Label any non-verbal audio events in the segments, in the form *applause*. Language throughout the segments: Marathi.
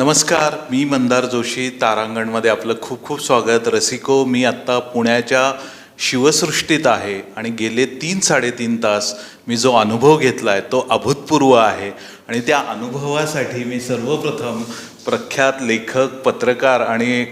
नमस्कार मी मंदार जोशी तारांगणमध्ये आपलं खूप खूप स्वागत. रसिको मी आत्ता पुण्याच्या शिवसृष्टीत आहे आणि गेले तीन साडेतीन तास मी जो अनुभव घेतला आहे तो अभूतपूर्व आहे. आणि त्या अनुभवासाठी मी सर्वप्रथम प्रख्यात लेखक पत्रकार आणि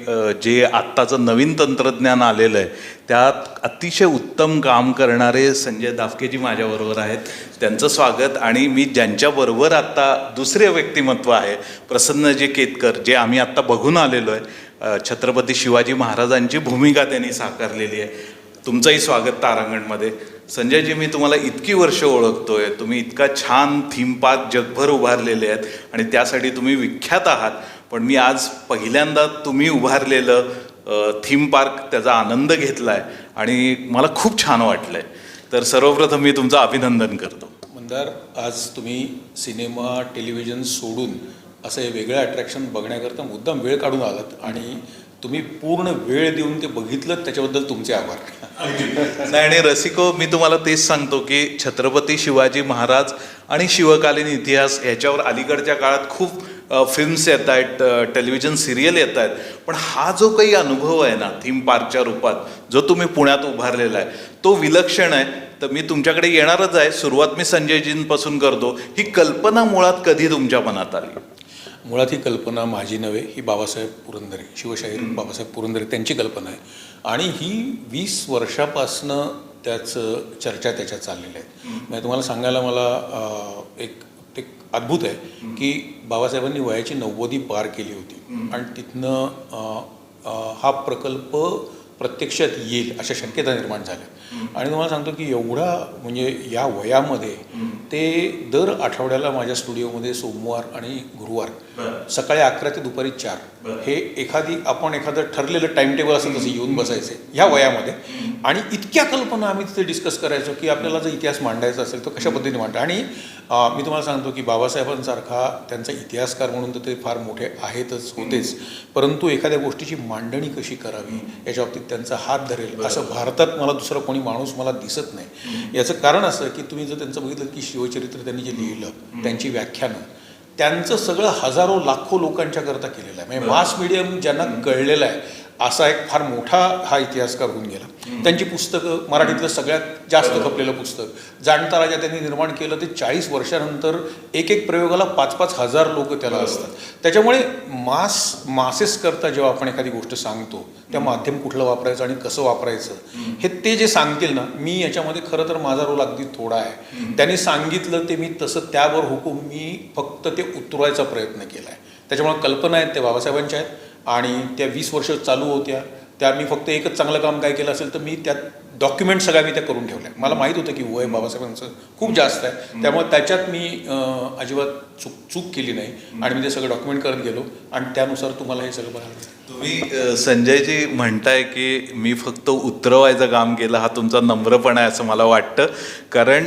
जे आत्ताचं नवीन तंत्रज्ञान आलेलं आहे त्यात अतिशय उत्तम काम करणारे संजय दाफकेजी माझ्याबरोबर आहेत. त्यांचं स्वागत आणि मी ज्यांच्याबरोबर आत्ता दुसरे व्यक्तिमत्व आहे प्रसन्नजी केतकर जे आम्ही आत्ता बघून आलेलो आहे छत्रपती शिवाजी महाराजांची भूमिका त्यांनी साकारलेली आहे. तुमचंही स्वागत तारांगणमध्ये. संजयजी मी तुम्हाला इतकी वर्ष ओळखतोय. तुम्ही इतका छान थीम पार्क जगभर उभारलेले आहेत आणि त्यासाठी तुम्ही विख्यात आहात. पण मी आज पहिल्यांदा तुम्ही उभारलेलं थीम पार्क त्याचा आनंद घेतला आहे आणि मला खूप छान वाटलं आहे तर सर्वप्रथम मी तुमचं अभिनंदन करतो. मंदार आज तुम्ही सिनेमा टेलिव्हिजन सोडून असं हे वेगळं अट्रॅक्शन बघण्याकरता मुद्दाम वेळ काढून आलात आणि तुम्ही पूर्ण वेळ देऊन ते बघितलं त्याच्याबद्दल तुमचे आभार. नाही आणि रसिको मी तुम्हाला तेच सांगतो की छत्रपती शिवाजी महाराज आणि शिवकालीन इतिहास ह्याच्यावर अलीकडच्या काळात खूप फिल्म्स येत आहेत टेलिव्हिजन सिरियल येत आहेत. पण हा जो काही अनुभव आहे ना थीम पार्कच्या रूपात जो तुम्ही पुण्यात उभारलेला आहे तो विलक्षण आहे. तर मी तुमच्याकडे येणारच आहे. सुरुवात मी संजयजींपासून करतो. ही कल्पना मुळात कधी तुमच्या मनात आली? मुळात ही कल्पना माझी नव्हे ही बाबासाहेब पुरंदरे शिवशाहीर बाबासाहेब पुरंदरे त्यांची कल्पना आहे. आणि ही वीस वर्षापासनं त्याचं चर्चा त्याच्यात चाललेली आहे. म्हणजे तुम्हाला सांगायला मला एक एक अद्भुत आहे की बाबासाहेबांनी वयाची नव्वदी पार केली होती. आणि तिथनं हा प्रकल्प प्रत्यक्षात येईल अशा शक्यता निर्माण झाल्या. आणि तुम्हाला सांगतो की एवढा म्हणजे या वयामध्ये ते दर आठवड्याला माझ्या स्टुडिओमध्ये सोमवार आणि गुरुवार सकाळी अकरा ते दुपारी चार हे एखादी आपण एखादं ठरलेलं टाइम टेबल असेल तसं येऊन बसायचे ह्या वयामध्ये. आणि इतक्या कल्पना आम्ही तिथे डिस्कस करायचो की आपल्याला जर इतिहास मांडायचा असेल तर कशा पद्धतीने मांडता आणि मी तुम्हाला सांगतो की बाबासाहेबांसारखा त्यांचा इतिहासकार म्हणून तर ते फार मोठे आहेतच होतेच. परंतु एखाद्या गोष्टीची मांडणी कशी करावी याच्या बाबतीत त्यांचा हात धरेल असं भारतात मला दुसरा कोणी माणूस मला दिसत नाही. याचं कारण असं की तुम्ही जर त्यांचं बघितलं की शिवचरित्र त्यांनी जे लिहिलं त्यांची व्याख्यानं त्यांचं सगळं हजारो लाखो लोकांच्या करता केलेलं आहे. म्हणजे मास मीडियम ज्यांना कळलेलं आहे असा एक फार मोठा हा इतिहासकार होऊन गेला. त्यांची पुस्तकं मराठीतलं सगळ्यात जास्त खपलेलं पुस्तक. जाणता राजा त्यांनी निर्माण केलं ते चाळीस वर्षानंतर एक एक प्रयोगाला पाच पाच हजार लोक त्याला असतात. त्याच्यामुळे मास मासेस करता जेव्हा आपण एखादी गोष्ट सांगतो त्या माध्यम कुठलं वापरायचं आणि कसं वापरायचं हे ते जे सांगतील ना मी याच्यामध्ये खरं तर माझा रोल अगदी थोडा आहे. त्यांनी सांगितलं ते मी तसं त्यावर हुकूम मी फक्त ते उतरवायचा प्रयत्न केला आहे त्याच्यामुळे कल्पना आहेत त्या बाबासाहेबांच्या आहेत. आणि त्या वीस वर्ष चालू होत्या त्या मी फक्त एकच चांगलं काम काय केलं असेल तर मी त्यात डॉक्युमेंट सगळ्या मी त्या करून ठेवल्या. मला माहीत होतं की वय बाबासाहेबांचं खूप जास्त आहे. त्यामुळे त्याच्यात मी अजिबात चूक चूक केली नाही. आणि मी ते सगळं डॉक्युमेंट करत गेलो. आणि त्यानुसार तुम्हाला हे सगळं बघायला तुम्ही संजयजी म्हणताय की मी फक्त उतरवायचं काम केलं हा तुमचा नम्रपणा आहे असं मला वाटतं. कारण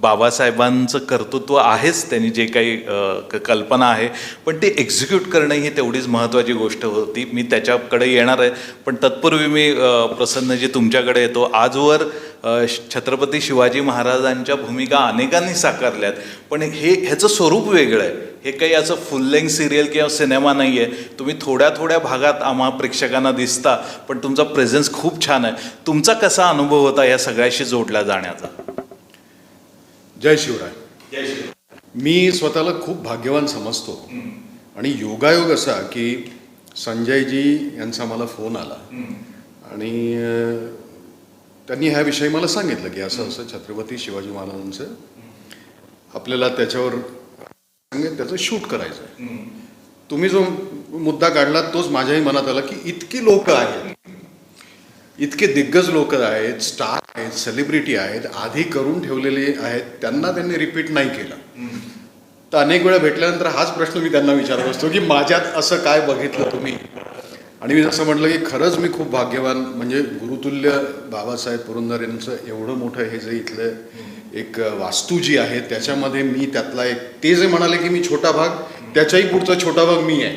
बाबासाहेबांचं कर्तृत्व आहेच त्यांनी जे काही क- कल्पना आहे. पण ती एक्झिक्यूट करणं ही तेवढीच महत्त्वाची गोष्ट होती. मी त्याच्याकडे येणार आहे. पण तत्पूर्वी मी प्रसन्नजी तुमच्याकडे येतो. आजवर छत्रपती शिवाजी महाराजांच्या भूमिका अनेकांनी साकारल्यात. पण हे ह्याचं स्वरूप वेगळं आहे. हे काही असं फुल लेंग सिरियल किंवा सिनेमा नाही आहे तुम्ही थोड्या थोड्या भागात आम्हा प्रेक्षकांना दिसता पण तुमचा प्रेझेन्स खूप छान आहे. तुमचा कसा अनुभव होता या सगळ्याशी जोडला जाण्याचा? जय शिवराय. मी स्वतःला खूप भाग्यवान समजतो. आणि योगायोग असा की संजयजी यांचा मला फोन आला. आणि त्यांनी ह्या विषयी मला सांगितलं की असं असं छत्रपती शिवाजी महाराजांचं आपल्याला त्याच्यावर त्याचं शूट करायचं आहे तुम्ही जो मुद्दा काढला तोच माझ्याही मनात आला की इतकी लोक आहेत. इतके दिग्गज लोक आहेत स्टार आहेत सेलिब्रिटी आहेत आधी करून ठेवलेले आहेत त्यांना त्यांनी रिपीट नाही केलं. तर अनेक वेळा भेटल्यानंतर हाच प्रश्न मी त्यांना विचारत असतो की माझ्यात असं काय बघितलं तुम्ही? आणि मी जसं म्हटलं की खरंच मी खूप भाग्यवान म्हणजे गुरुतुल्य बाबासाहेब पुरंदरेंचं एवढं मोठं हे जे इथलं एक वास्तू जी आहे त्याच्यामध्ये मी त्यातला एक ते जे म्हणाले की मी छोटा भाग त्याच्याही पुढचा छोटा भाग मी आहे.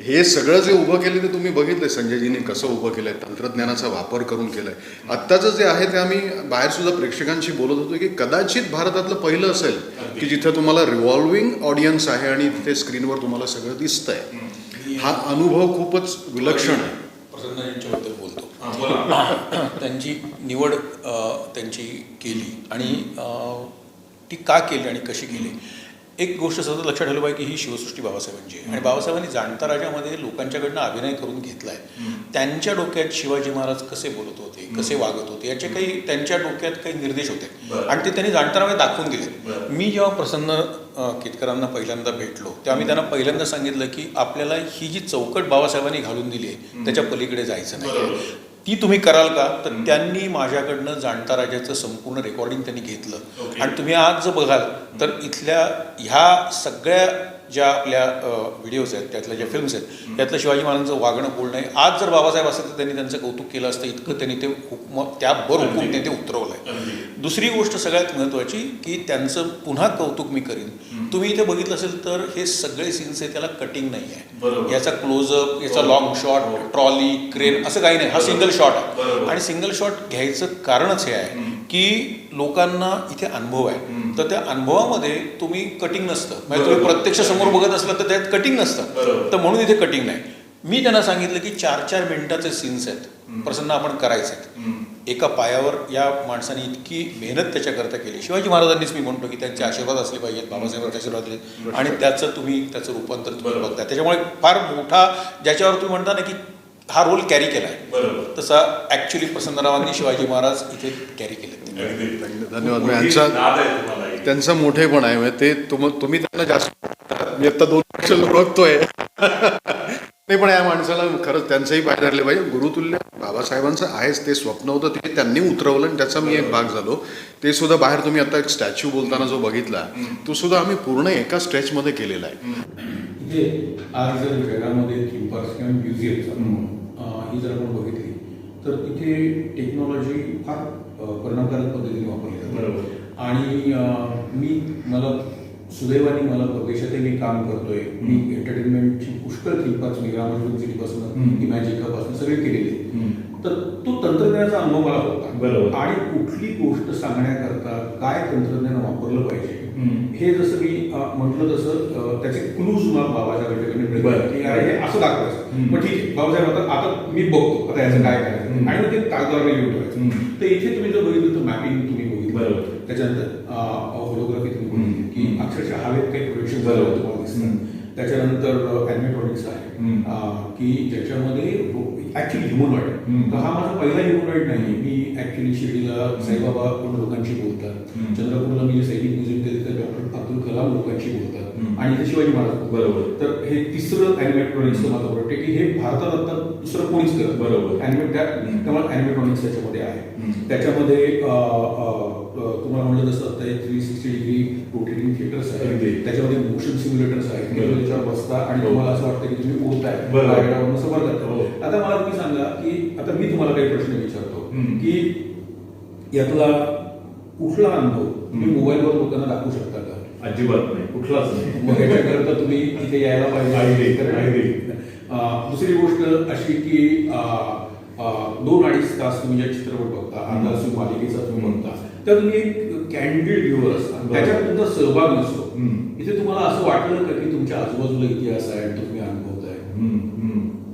हे सगळं जे उभं केलं ते तुम्ही बघितलंय संजयजींनी कसं उभं केलंय तंत्रज्ञानाचा वापर करून केलाय. आत्ताचं जे आहे ते आम्ही बाहेर सुद्धा प्रेक्षकांशी बोलत होतो की कदाचित भारतातलं पहिलं असेल की जिथं तुम्हाला रिव्हॉल्विंग ऑडियन्स आहे आणि तिथे स्क्रीनवर तुम्हाला सगळं दिसतंय. हा अनुभव खूपच विलक्षण आहे. प्रसन्न यांच्याबद्दल बोलतो. *coughs* त्यांची निवड त्यांची केली आणि ती का केली आणि कशी केली? एक गोष्ट सतत लक्षात ठेवलं पाहिजे की ही शिवसृष्टी बाबासाहेबांची आहे. आणि बाबासाहेबांनी जाणता राजामध्ये लोकांच्याकडनं अभिनय करून घेतलाय. त्यांच्या डोक्यात शिवाजी महाराज कसे बोलत होते कसे वागत होते याचे काही त्यांच्या डोक्यात काही निर्देश होते. आणि ते त्यांनी जाणता राजा दाखवून दिले. मी जेव्हा प्रसन्न केतकरांना पहिल्यांदा भेटलो तेव्हा मी त्यांना पहिल्यांदा सांगितलं की आपल्याला ही जी चौकट बाबासाहेबांनी घालून दिली आहे त्याच्या पलीकडे जायचं नाही. ती तुम्ही कराल का? तर त्यांनी माझ्याकडनं जाणता राजाचं संपूर्ण रेकॉर्डिंग त्यांनी घेतलं. आणि तुम्ही आज जर बघाल तर इथल्या ह्या सगळ्या ज्या आपल्या व्हिडिओज आहेत त्यातल्या ज्या फिल्म्स आहेत त्यातलं शिवाजी महाराजांचं वागणं बोलणं आहे आज जर बाबासाहेब असते तर त्यांनी त्यांचं कौतुक केलं असतं. इतकं त्यांनी ते हुकम त्याबर हुकूम त्यांनी ते उतरवलं आहे दुसरी गोष्ट सगळ्यात महत्त्वाची की त्यांचं पुन्हा कौतुक मी करीन. तुम्ही इथे बघितलं असेल तर हे सगळे सीन्स आहे त्याला कटिंग नाही आहे याचा क्लोजअप याचा लॉंग शॉट ट्रॉली क्रेन असं काही नाही. हा सिंगल शॉट आहे. आणि सिंगल शॉट घ्यायचं कारणच हे आहे की लोकांना इथे अनुभव आहे. तर त्या अनुभवामध्ये तुम्ही कटिंग नसतं. म्हणजे तुम्ही प्रत्यक्ष समोर बघत असलं तर त्यात कटिंग नसतं. तर म्हणून इथे कटिंग नाही. मी त्यांना सांगितलं की चार चार मिनिटाचे सीन्स आहेत. प्रसन्न आपण करायचे आहेत एका पायावर या माणसाने इतकी मेहनत त्याच्याकरता केली. शिवाजी महाराजांनीच मी म्हणतो की त्यांचे आशीर्वाद असले पाहिजेत बाबासाहेबांचे आशीर्वाद असले आणि त्याचं तुम्ही त्याचं रूपांतर तुम्ही बघता त्याच्यामुळे फार मोठा ज्याच्यावर तुम्ही म्हणता ना की हा रोल कॅरी केला आहे तसा ऍक्च्युली प्रसन्नरावांनी शिवाजी महाराज इथे कॅरी केले धन्यवाद. मी यांचा त्यांचं मोठेपण आहे. म्हणजे ते तुम तुम्ही त्यांना जास्त मी आता दोन वर्ष ओळखतोय नाही पण या माणसाला खरंच त्यांचंही पाय धरले पाहिजे. गुरुतुल्य बाबासाहेबांचं आहेच ते स्वप्न होतं ते त्यांनी उतरवलं आणि त्याचा मी एक भाग झालो. ते सुद्धा बाहेर तुम्ही आता एक स्टॅच्यू बोलताना जो बघितला तो सुद्धा आम्ही पूर्ण एका स्ट्रेचमध्ये केलेला आहे. इथे आज जर जगामध्ये किंवा म्युझियम ही जर आपण बघितली तर इथे टेक्नॉलॉजी फार परिणामकारक पद्धतीने वापरली जाते. आणि मी मला सुदैवाने मला परदेशातही मी काम करतोय. मी एंटरटेनमेंटची पुष्कळ थीम पार्क्स मी ग्रामीण सिटीपासून इमॅजिकापासून सगळे केलेले तर तो तंत्रज्ञानाचा अनुभव मला होता. बरोबर. आणि कुठली गोष्ट सांगण्याकरता काय तंत्रज्ञान वापरलं पाहिजे हे जसं मी म्हटलं तसं त्याचे क्लूज मला बाबासाहेबांच्याकडे हे असं दाखवायचं. मग ठीक आहे बाबासाहेब आता आता मी बघतो आता याचं काय करायचं. आणि मग ते कागदावर लिहून ठेवायचं. तर इथे तुम्ही जर बघितलं तर मॅपिंग तुम्ही बघितलं. बरोबर. त्याच्यानंतर होलोग्राफी तुम्ही की अक्षरशः हवेत काही प्रोजेक्शन बरोबर. तुम्हाला दिसतं हम्म. त्याच्यानंतर अॅनिमेट्रॉनिक्स आहे की ज्याच्यामध्ये ऍक्च्युली ह्युमनॉइड हम्म. तर हा माझा पहिला ह्युमनॉइड नाही मी ऍक्च्युली शिर्डीला साईबाबा पूर्ण लोकांशी बोलतात. चंद्रपूरला मी जे सैनिक म्युझियम केलं तर डॉक्टर अब्दुल कलाम लोकांशी बोलतात. आणि इथे शिवाजी महाराज. बरोबर. तर हे तिसरं अॅनिमेट्रॉनिक्सचं माझं प्रोडक्ट आहे की हे भारतात आता दुसरं कोणीच करत बरोबर. अॅनिमेट. त्यामुळे अॅनिमेट्रॉनिक्स त्याच्यामध्ये आहे. त्याच्यामध्ये तुम्हाला म्हणलं जसं आता हे three sixty degree rotating theatres. आहेत त्याच्यामध्ये मोशन सिम्युलेटर्स आहेत त्याच्यावर बसता आणि हो. तुम्हाला असं वाटतं की तुम्ही उडताय हो. आता मला तुम्ही सांगा की आता मी तुम्हाला काही प्रश्न विचारतो. की यातला कुठला अनुभव तुम्ही. मोबाईलवर लोकांना दाखवू शकता का? अजिबात नाही. कुठलाच नाही. मग याच्याकरता तुम्ही इथे यायला पाहिजे. दुसरी गोष्ट अशी की दोन अडीच तास तुम्ही ज्या चित्रपट बघता अर्धा तास मालिकेचा तुम्ही बघता त्या तुम्ही एक कॅन्डिड व्ह्यूवर असता. त्याच्यात तुमचा सहभाग नसतो. इथे तुम्हाला असं वाटलं का की तुमच्या आजूबाजूला इतिहास आहे आणि तो तुम्ही अनुभवताय.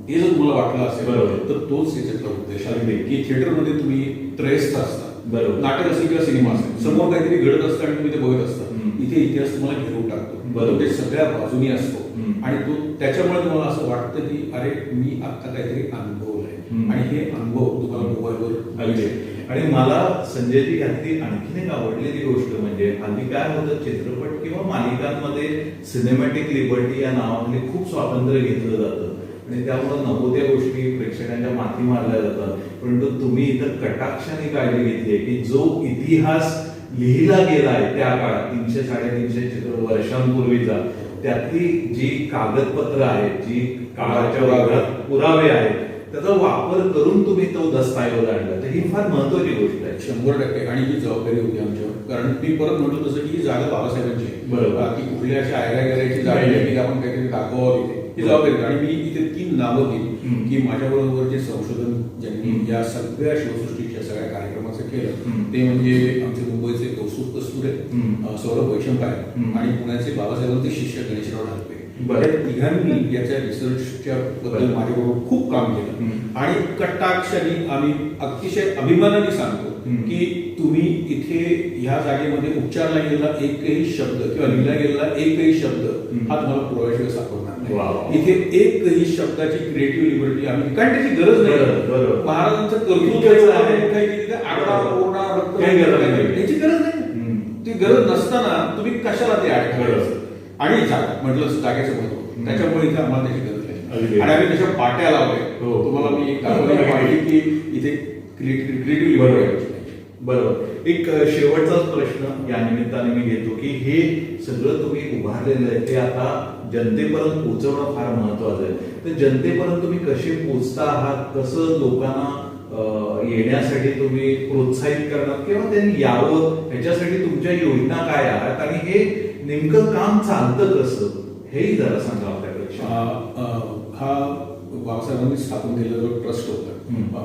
हे जर तुम्हाला वाटलं असेल बरोबर. तर तोच याच्यातला उद्देश. आहे की थिएटरमध्ये तुम्ही त्रयस्थ असता बरोबर. नाटक असेल किंवा सिनेमा असेल समोर काहीतरी घडत असतं आणि तुम्ही ते बघत असता. इथे इतिहास तुम्हाला घेऊन टाकतो बरोबर. ते सगळ्या बाजूनी असतो. आणि तो त्याच्यामुळे तुम्हाला असं वाटतं की अरे मी आता काहीतरी अनुभवलंय. आणि हे अनुभव तुम्हाला मोबाईलवर अगदी आणि मला संजयजी यातली आणखीन एक आवडलेली गोष्ट म्हणजे हल्ली काय होतं चित्रपट किंवा मालिकांमध्ये सिनेमॅटिक लिबर्टी या नावाखाली खूप स्वातंत्र्य घेतलं जातं आणि त्यामुळे नको त्या गोष्टी प्रेक्षकांच्या माथी मारल्या जातात. परंतु तुम्ही इथं कटाक्षाने काळजी घेतली आहे की जो इतिहास लिहिला गेलाय त्या काळात तीनशे साडेतीनशे चित्र वर्षांपूर्वीचा त्यातली जी कागदपत्र आहेत जी काळाच्या वागण्यात पुरावे आहेत त्याचा वापर करून तुम्ही तो दस्तऐवज आणला. तर ही फार महत्वाची गोष्ट आहे. शंभर टक्के. आणि ही जबाबदारी होती आमच्यावर. कारण मी परत म्हणतो तसं की ही जागा बाबासाहेबांची आहे. बरोबर. बाकी कुठल्या अशा आयऱ्या गेल्याची जागा की आपण काहीतरी दाखवावं ही जबाबदारी. आणि मी इथे तीन नावं हम्म. की माझ्याबरोबर जे संशोधन ज्यांनी या सगळ्या शिवसृष्टीच्या सगळ्या कार्यक्रमाचं केलं. ते म्हणजे आमचे मुंबईचे कौस्तुभ कस्तुरे सौरभ वैशंपाय. आणि पुण्याचे बाबासाहेबांचे शिष्य गणेशराव ढालपे बरं. या तिघांनी याच्या रिसर्चच्या बद्दल बरं. माझ्याबरोबर खूप काम केलं. आणि कटाक्षाने आम्ही अतिशय अभिमानाने सांगतो. की तुम्ही इथे ह्या जागेमध्ये उच्चारला गेलेला एकही शब्द किंवा लिहिला गेलेला एकही शब्द. हा तुम्हाला पुराव्याशिवाय सापडणार इथे एकही शब्दाची क्रिएटिव्ह लिबर्टी आम्ही कारण त्याची गरज नाही. महाराजांचं कर्तृत्व आहे. काही ओरडा. याची गरज नाही. ती गरज नसताना तुम्ही कशाला ते. करायचं आणि जागा म्हटलं जागेचं महत्त्व. त्याच्यामुळे इथे आम्हाला त्याची गरज. नाही आणि आम्ही तशा पाट्या लावल्या हो. तुम्हाला मी एक दाखवली पाहिजे की इथे क्रिएटिव्ह. लिबर्टी बरोबर एक शेवटचाच प्रश्न या निमित्ताने मी घेतो की हे सगळं तुम्ही उभारलेलं आहे ते आता जनतेपर्यंत पोहोचवणं फार महत्वाचं आहे. तर जनतेपर्यंत तुम्ही कसे पोचता आहात? कसं लोकांना येण्यासाठी तुम्ही प्रोत्साहित करणार? किंवा त्यांनी यावं? ह्याच्यासाठी तुमच्या योजना काय आहेत? आणि हे नेमकं काम चालतं कसं? हेही जरा सांगा आपल्यापेक्षा हा बाबासाहेबांनी स्थापन केलेला जो ट्रस्ट होता हम्म.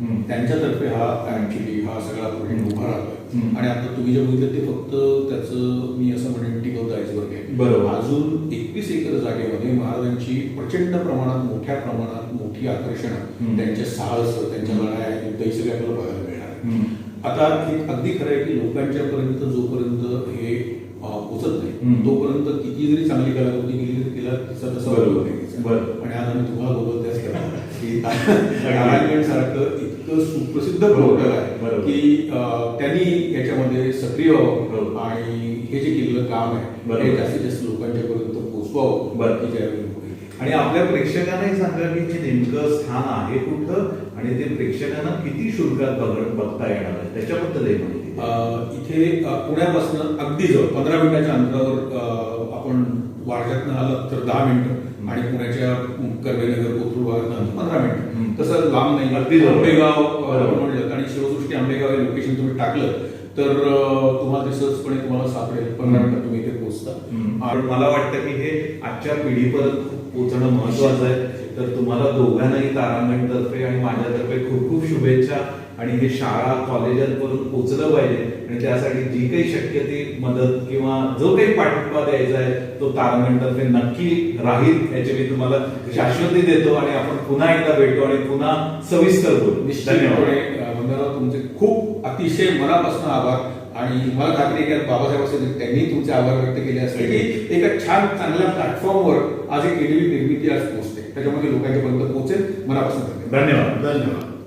त्यांच्यातर्फे हा ऍक्च्युली हा सगळा प्रोजेक्ट उभा राहतोय. आणि आता तुम्ही जे बघितलं ते फक्त त्याचं मी असं म्हणेन टिकवतं आयसबर्ग आहे बरोबर. अजून एकवीस एकर जागेमध्ये महाराजांची प्रचंड प्रमाणात मोठ्या प्रमाणात मोठी आकर्षणं. त्यांचे साहस त्यांच्या लढाया युद्ध हे सगळे आपल्याला बघायला मिळणार. आता हे अगदी खरं आहे की लोकांच्या पर्यंत जोपर्यंत हे पोचत नाही. तोपर्यंत किती जरी चांगली कलाकृती केली तरी तिला तिचा तसा बरोबर. आणि आज आम्ही तुम्हाला नारायणगड सारखं इतकं सुप्रसिद्ध प्रोग्राम आहे. की त्यांनी याच्यामध्ये सक्रिय व्हावं बरोबर. आणि हे जे केलेलं काम आहे. हे जास्तीत जास्त लोकांच्या पर्यंत पोचवावं बरोबर. की ज्यावेळी लोकं येतील. आणि आपल्या प्रेक्षकांनाही सांगा की हे नेमकं स्थान आहे कुठं आणि ते प्रेक्षकांना किती शुल्कात बघ- बघता येणार आहे त्याच्याबद्दल. अ, इथे पुण्यापासून अगदी जवळ पंधरा मिनिटाच्या अंतरावर आपण वारज्यातनं आलं तर दहा मिनिटं आणि पुण्याच्या कर्वेनगर कोथरूड भागातनं पंधरा. मिनिटं. तसं लांब नाही. अगदी. आंबेगाव म्हणलं आणि शिवसृष्टी आंबेगाव हे लोकेशन तुम्ही टाकलं तर तुम्हाला ते सहजपणे तुम्हाला सापडेल. पंधरा मिनिटात तुम्ही इथे पोहोचता. आणि मला वाटतं की हे आजच्या पिढीपर्यंत पोहोचणं महत्वाचं आहे. तर तुम्हाला दोघांनाही तारांगणतर्फे आणि माझ्यातर्फे खूप खूप शुभेच्छा. आणि हे शाळा कॉलेजांपर्यंत पोहोचलं पाहिजे. आणि त्यासाठी जी काही शक्य ती मदत किंवा जो काही पाठिंबा द्यायचा आहे तो तारांगणतर्फे नक्की राहील याची मी तुम्हाला शाश्वती देतो आणि आपण पुन्हा एकदा भेटू आणि पुन्हा सविस्तर बोलू. निश्चितपणे तुमचे खूप अतिशय मनापासून आभार. आणि मला खात्री की बाबासाहेब असेल त्यांनी तुमचे आभार व्यक्त केले असते की एका छान चांगल्या प्लॅटफॉर्मवर आज एक केलेली निर्मिती आज पोहोचते त्याच्यामध्ये लोकांच्या पर्यंत पोहोचेल मनापासून धन्यवाद. धन्यवाद.